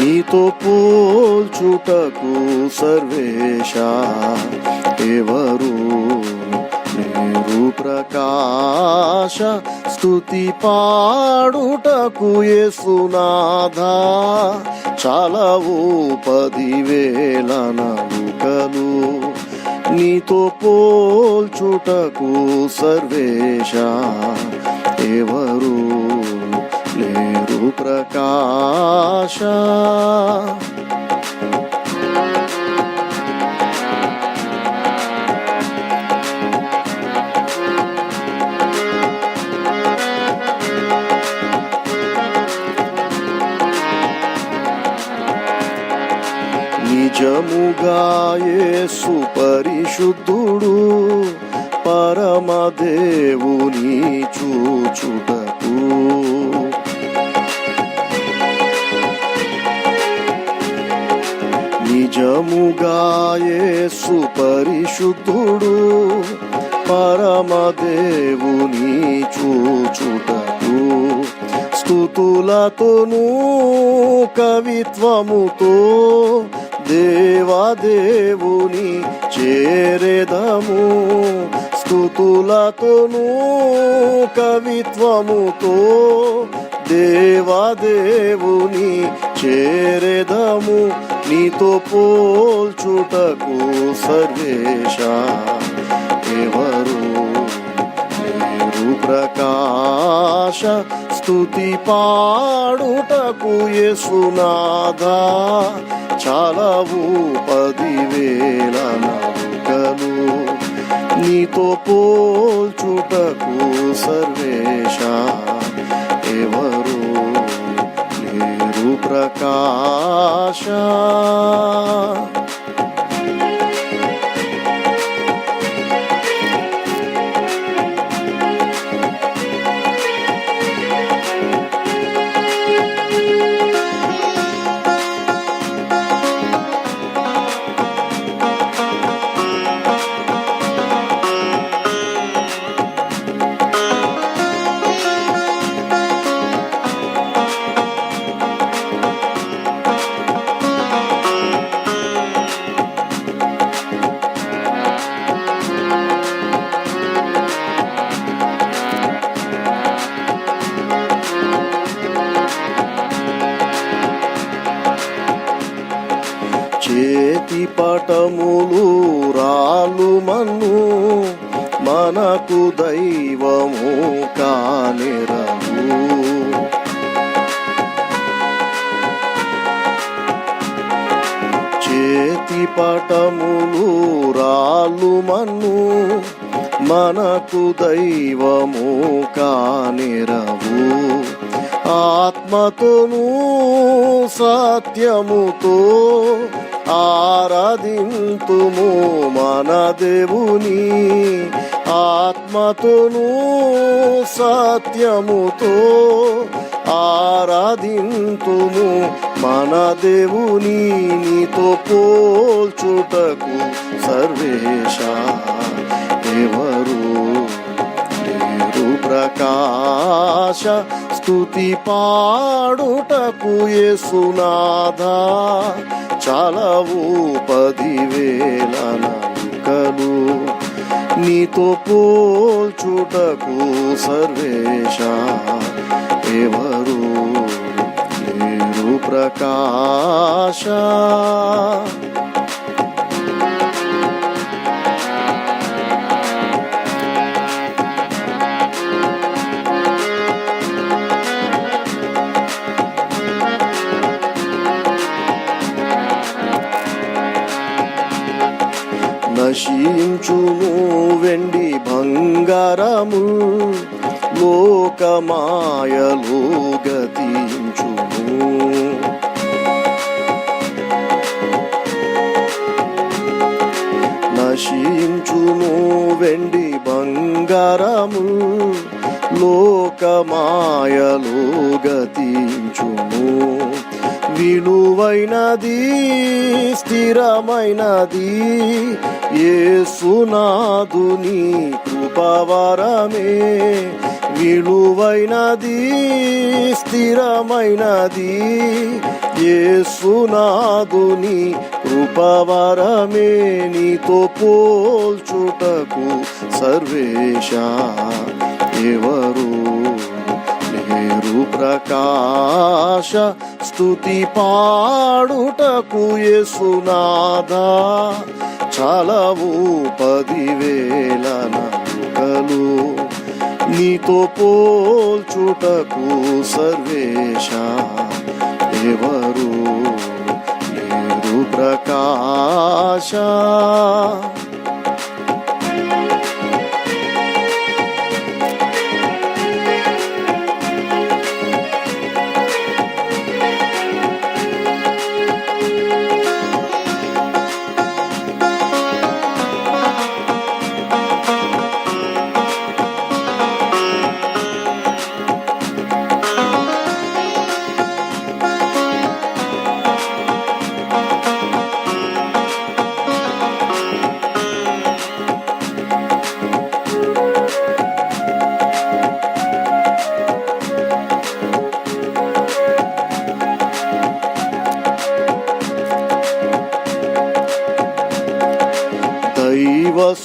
నీతో పోల్చుటకు సర్వేశ. ఎవరు నేరు ప్రకాశ స్థుతి పాడుటకు యేసునాథ చాలవు పదివేల నలుకలు నీతో పోల్చుటకు సర్వేశ. ఎవరు ప్రకాశ. నిజముగా యేసు పరిశుద్ధుడు పరమదేవుని చూచుటకు. నిజముగా యేసు పరిశుద్ధుడు పరమదేవుని చూచుటకు స్థుతులతోనూ కవిత్వముతో దేవాదేవుని చేరేదము. స్థుతులతోనూ కవిత్వముతో దేవాదేవుని చేరేదము. నీతో పోల్చుటకు సర్వేశ ఎవరు లేరు ప్రకాశ స్థుతి పాడుటకు యేసునాథ చాలవు పదివేల నౌకలు. నీతో పోల్చుటకు సర్వేశ ఎవరు ప్రకాశ. కానిరవు చేతి పటములు రాలు మన్ను మనకు దైవము కానిరవు. ఆత్మతోనూ సత్యముతో ఆరాధింతుము మన దేవుని ఆత్మతోనూ సత్యముతో ఆరాధింతుము మన దేవుని నీతో పోల్చుటకు సర్వేశ ఎవరు లేరు ప్రకాశ స్తుతి పాడుటకు యేసునాథ చాలవు పదివేల నౌకలు. నీతో పోల్చుటకు సర్వేశ ఎవరు లేరు ప్రకాశ. వెండి బంగారము లోకమాయలో గతించుము. నశించుము వెండి బంగారము లోకమాయలో గతించుము. విలువైనది స్థిరమైనది. యేసునాథుని కృపవరమే. విలువైనది స్థిరమైనది. యేసునాథుని కృపవరమే. నీతో పోల్చుటకు సర్వేశ ఎవరు ప్రకాశ స్తుతి పాడుటకు యేసునాథా. చలవు పదివేల నలుకలు నీతో పోల్చుటకు సర్వేశ. ఎవరు లేరు ప్రకాశ.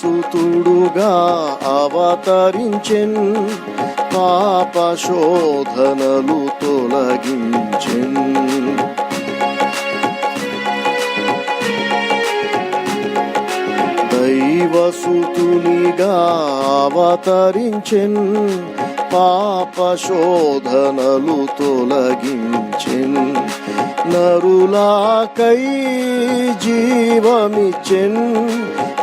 సుతుడుగా అవతరించెన్ పాప శోధనలు తొలగించెన్. దైవసుతునిగా అవతరించెన్ పాప శోధనలు తొలగించెన్. నరులాకై జీవమిచెన్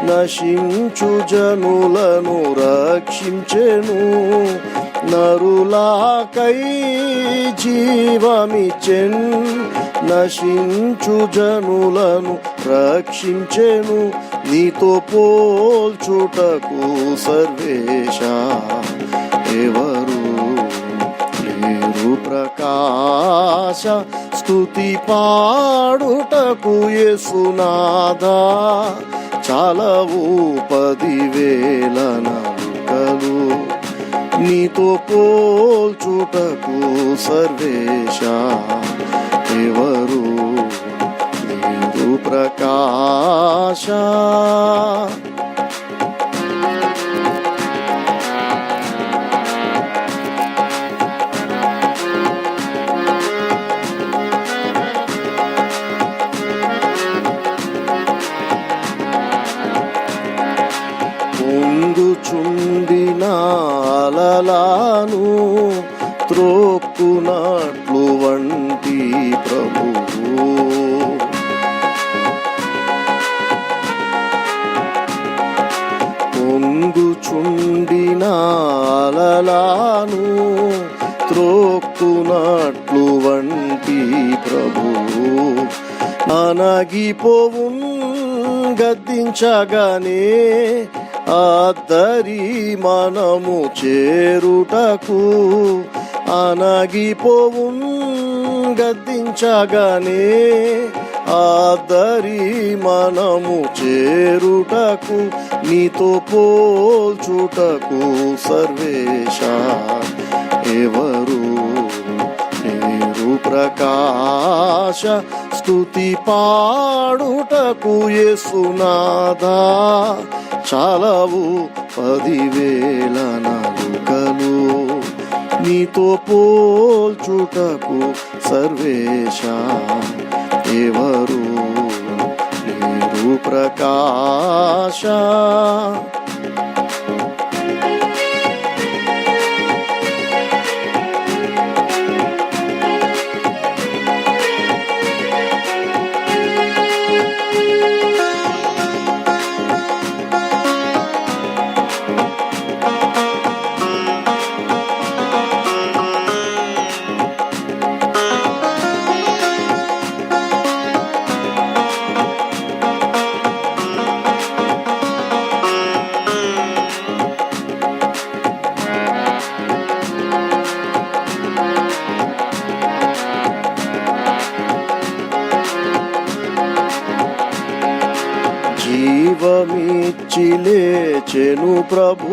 నశించు జనులను రక్షించెను. నరులాకై జీవమిచెన్ నశించు జనులను రక్షించెను. నీతో పోల్చుటకు సర్వేశ ఎవరు లేరు ప్రకాశ. స్తుతి పాడుటకు యేసునాదా చాలవు పదివేల నలుకలు నీతో పోల్చుటకు సర్వేశ ఎవరు? ప్రకాశ అనగిపోవు గద్దించగానే అద్దరి మనము చేరుటకు అనగిపోవు గద్దించగానే ఆదరి మనము చేరుటకు నీతో పోల్చుటకు సర్వేశ ఎవరు లేరు ప్రకాశ స్తుతి పాడుటకు యేసునాథా చాలవు పదివేల నలుకలు నీతో పోల్చుటకు సర్వేశ. ఎవరు లేరు ప్రకాశ. లేచెను ప్రభు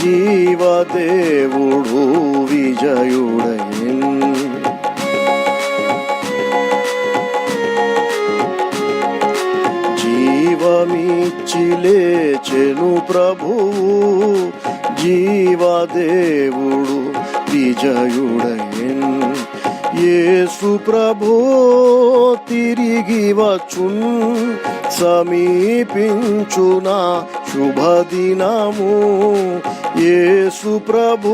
జీవదేవుడు విజయుడయన్ జీవమిచ్చి లేచెను ప్రభు జీవదేవుడు విజయుడై యేసు ప్రభు తిరిగి వచ్చున్ సమీపించున శుభదినము. యేసు ప్రభు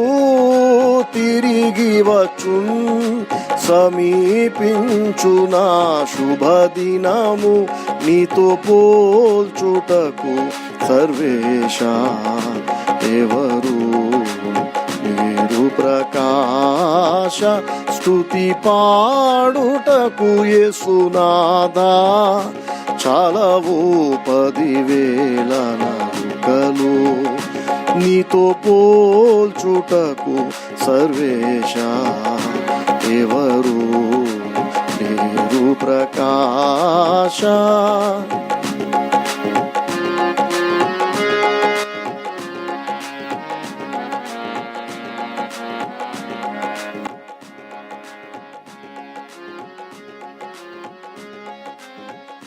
తిరిగి వచ్చున్ సమీపించున శుభదినము. నీతో పోల్చుటకు సర్వేశ ఎవరు ప్రకాశ స్థుతి పాడుటకు యేసునాదా చాలవు పదివేల నరుకలు నీతో పోల్చుటకు సర్వేశ. ఎవరు లేరు ప్రకాశ.